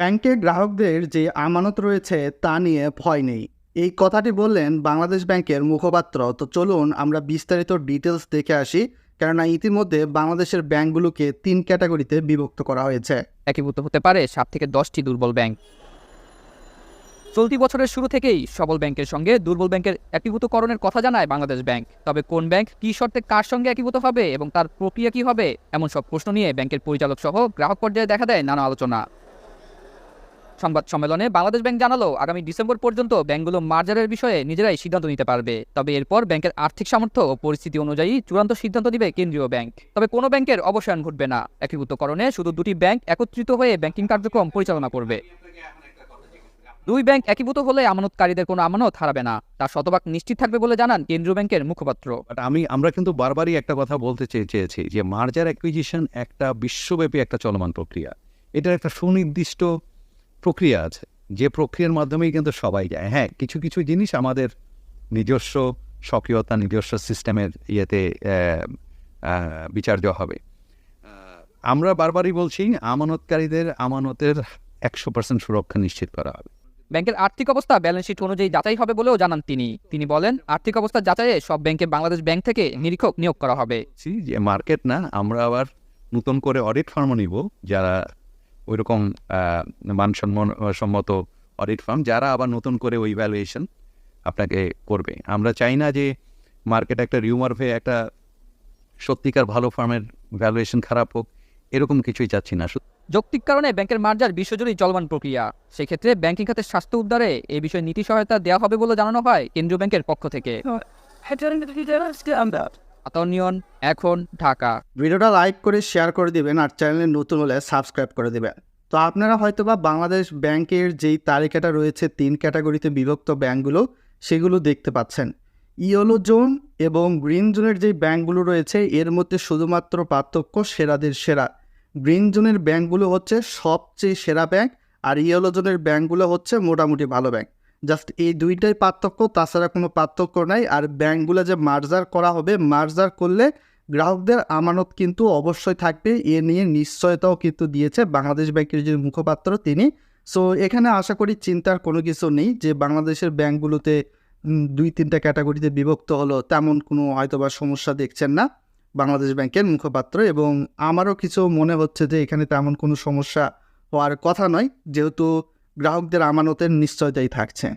ব্যাংকে গ্রাহকদের যে আমানত রয়েছে তা নিয়ে ভয় নেই। এই কথাটি বললেন বাংলাদেশ ব্যাংকের মুখপাত্র। তো চলুন আমরা বিস্তারিত ডিটেলস দেখে আসি, কেননা ইতিমধ্যে বাংলাদেশের ব্যাংকগুলোকে তিন ক্যাটাগরিতে বিভক্ত করা হয়েছে। একীভূত হতে পারে সাত থেকে দশটি দুর্বল ব্যাংক। চলতি বছরের শুরু থেকেই সবল ব্যাংকের সঙ্গে দুর্বল ব্যাংকের একীভূতকরণের কথা জানায় বাংলাদেশ ব্যাংক। তবে কোন ব্যাংক কী শর্তে কার সঙ্গে একীভূত হবে এবং তার প্রক্রিয়া কী হবে, এমন সব প্রশ্ন নিয়ে ব্যাংকের পরিচালক সহ গ্রাহক পর্যায়ে দেখা দেয় নানা আলোচনা। সংবাদ সম্মেলনে বাংলাদেশ ব্যাংক জানালো, আগামী ডিসেম্বর পর্যন্ত ব্যাংকগুলো মার্জারের বিষয়ে নিজেরাই সিদ্ধান্ত নিতে পারবে। তবে এরপর ব্যাংকের আর্থিক সামর্থ্য ও পরিস্থিতি অনুযায়ী চূড়ান্ত সিদ্ধান্ত দিবে কেন্দ্রীয় ব্যাংক। তবে কোনো ব্যাংকের অবসায়ন ঘটবে না। একীভূতকরণে শুধু দুটি ব্যাংক একত্রিত হয়ে ব্যাংকিং কার্যক্রম পরিচালনা করবে। দুই ব্যাংক একীভূত হলে আমানতকারীদের কোনো আমানত হারাবে না। তা শতভাগ নিশ্চিত থাকবে বলে জানান কেন্দ্রীয় ব্যাংকের মুখপাত্র। আমি, আমরা কিন্তু বারবারই একটা কথা বলতে চেয়ে- চেয়েছি যে মার্জার অ্যাকুইজিশন একটা বিশ্বব্যাপী একটা চলমান প্রক্রিয়া। এটার একটা সুনির্দিষ্ট প্রক্রিয়া আছে। যে প্রক্রিয়ার মাধ্যমেই কিন্তু সবাই যায়। হ্যাঁ কিছু কিছু জিনিস আমাদের নিজস্ব সক্রিয়তা নিজস্ব সিস্টেমের ইয়েতে বিচার্য হবে। আমরা বারবারই বলছি আমানতকারীদের আমানতের একশো পার্সেন্ট সুরক্ষা নিশ্চিত করা হবে। ব্যাংকের আর্থিক অবস্থা ব্যালেন্স শিট অনুযায়ী যাচাই হবে বলেও জানান তিনি। তিনি বলেন আর্থিক অবস্থা যাচাইয়ে সব ব্যাংকে বাংলাদেশ ব্যাংক থেকে নিরীক্ষক নিয়োগ করা হবে। যে মার্কেট না আমরা আবার নতুন করে অডিট ফার্মও নিব যারা ওইরকম আহ, মানসম্মন সম্মত অডিট ফার্ম যারা আবার নতুন করে ওই ভ্যালুয়েশন আপনাকে করবে। আমরা চাই না যে মার্কেট একটা রিউমার হয়ে একটা সত্যিকার ভালো ফার্মের ভ্যালুয়েশন খারাপ হোক এরকম কিছুই চাচ্ছি না। যৌক্তিক কারণে ব্যাংকের মার্জার বিশ্বজুড়েই চলমান প্রক্রিয়া। সেক্ষেত্রে ব্যাংকিং খাতের স্বাস্থ্য উদ্ধারে এই বিষয়ে নীতি সহায়তা দেওয়া হবে বলে জানানো হয় কেন্দ্রীয় ব্যাংকের পক্ষ থেকে। আতনিয়ন, এখন ঢাকা। ভিডিওটা লাইক করে শেয়ার করে দিবেন আর চ্যানেলে নতুন হলে সাবস্ক্রাইব করে দিবেন। তো আপনারা হয়তোবা বাংলাদেশ ব্যাংকের যেই তালিকাটা রয়েছে, তিন ক্যাটাগরিতে বিভক্ত ব্যাংকগুলো, সেগুলো দেখতে পাচ্ছেন। ইয়েলো জোন এবং গ্রিন জোনের যেই ব্যাংকগুলো রয়েছে, এর মধ্যে শুধুমাত্র পার্থক্য সেরাদের সেরা। গ্রিন জোনের ব্যাংকগুলো হচ্ছে সবচেয়ে সেরা ব্যাংক আর ইয়েলো জোনের ব্যাংকগুলো হচ্ছে মোটামুটি ভালো ব্যাংক। জাস্ট এই দুইটাই পার্থক্য, তাছাড়া কোনো পার্থক্য নাই। আর ব্যাংকগুলো যে মার্জার করা হবে, মার্জার করলে গ্রাহকদের আমানত কিন্তু অবশ্যই থাকবে। এ নিয়ে নিশ্চয়তাও কিন্তু দিয়েছে বাংলাদেশ ব্যাংকের যে মুখপাত্র তিনি। সো, এখানে আশা করি চিন্তার কোনো কিছু নেই যে বাংলাদেশের ব্যাংকগুলোতে দুই, তিনটা ক্যাটাগরিতে বিভক্ত হলো, তেমন কোনো হয়তোবা সমস্যা দেখছেন না বাংলাদেশ ব্যাংকের মুখপাত্র। এবং আমারও কিছু মনে হচ্ছে যে এখানে তেমন কোনো সমস্যা হওয়ার কথা নয়। যেহেতু গ্রাহকদের আমানতের নিশ্চয়তাই থাকছে।